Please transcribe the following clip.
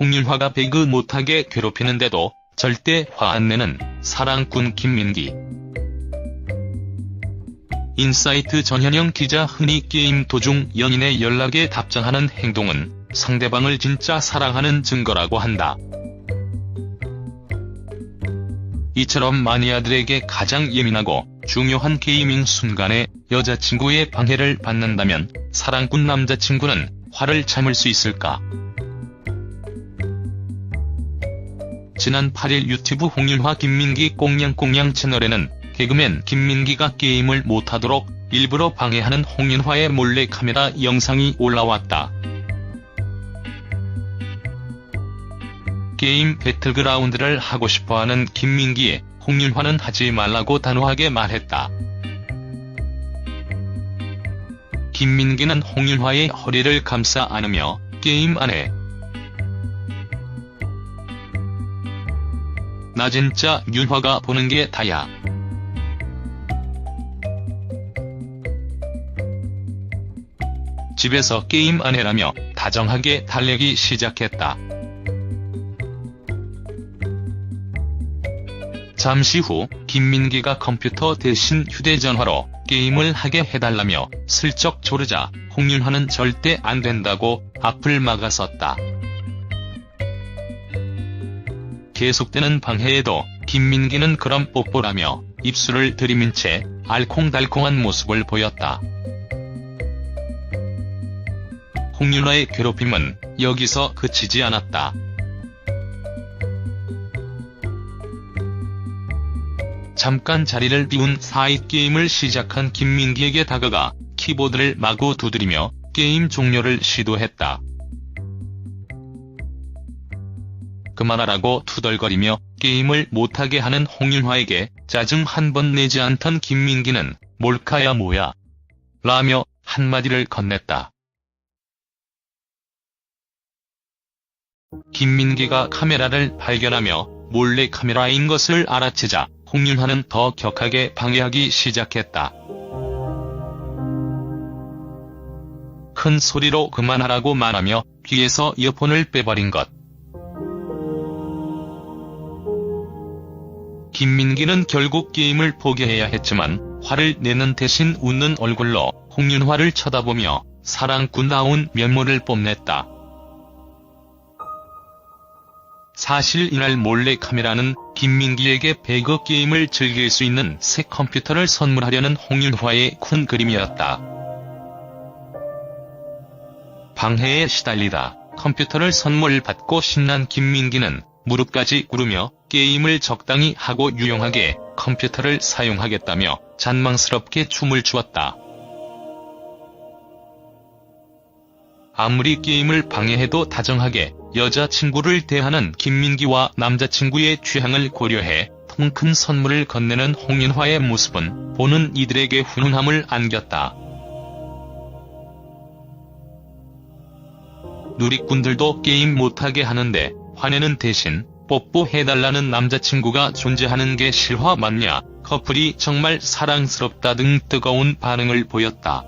홍윤화가 배그 못하게 괴롭히는데도 절대 화 안 내는 사랑꾼 김민기. 인사이트 전현영 기자 흔히 게임 도중 연인의 연락에 답장하는 행동은 상대방을 진짜 사랑하는 증거라고 한다. 이처럼 마니아들에게 가장 예민하고 중요한 게이밍 순간에 여자친구의 방해를 받는다면 사랑꾼 남자친구는 화를 참을 수 있을까? 지난 8일 유튜브 홍윤화 김민기 꽁냥꽁냥 채널에는 개그맨 김민기가 게임을 못하도록 일부러 방해하는 홍윤화의 몰래카메라 영상이 올라왔다. 게임 배틀그라운드를 하고 싶어하는 김민기에 홍윤화는 하지 말라고 단호하게 말했다. 김민기는 홍윤화의 허리를 감싸 안으며 게임 안에 나 진짜 윤화가 보는 게 다야. 집에서 게임 안 해라며 다정하게 달래기 시작했다. 잠시 후 김민기가 컴퓨터 대신 휴대전화로 게임을 하게 해달라며 슬쩍 조르자 홍윤화는 절대 안 된다고 앞을 막아섰다. 계속되는 방해에도 김민기는 그럼 뽀뽀라며 입술을 들이민 채 알콩달콩한 모습을 보였다. 홍윤화의 괴롭힘은 여기서 그치지 않았다. 잠깐 자리를 비운 사이 게임을 시작한 김민기에게 다가가 키보드를 마구 두드리며 게임 종료를 시도했다. 그만하라고 투덜거리며 게임을 못하게 하는 홍윤화에게 짜증 한 번 내지 않던 김민기는 몰카야 뭐야 라며 한마디를 건넸다. 김민기가 카메라를 발견하며 몰래 카메라인 것을 알아채자 홍윤화는 더 격하게 방해하기 시작했다. 큰 소리로 그만하라고 말하며 귀에서 이어폰을 빼버린 것. 김민기는 결국 게임을 포기해야 했지만 화를 내는 대신 웃는 얼굴로 홍윤화를 쳐다보며 사랑꾼다운 면모를 뽐냈다. 사실 이날 몰래 카메라는 김민기에게 배그 게임을 즐길 수 있는 새 컴퓨터를 선물하려는 홍윤화의 큰 그림이었다. 방해에 시달리다 컴퓨터를 선물 받고 신난 김민기는 무릎까지 꿇으며 게임을 적당히 하고 유용하게 컴퓨터를 사용하겠다며 잔망스럽게 춤을 추었다. 아무리 게임을 방해해도 다정하게 여자친구를 대하는 김민기와 남자친구의 취향을 고려해 통 큰 선물을 건네는 홍윤화의 모습은 보는 이들에게 훈훈함을 안겼다. 누리꾼들도 게임 못하게 하는데 화내는 대신 뽀뽀해달라는 남자친구가 존재하는 게 실화 맞냐, 커플이 정말 사랑스럽다 등 뜨거운 반응을 보였다.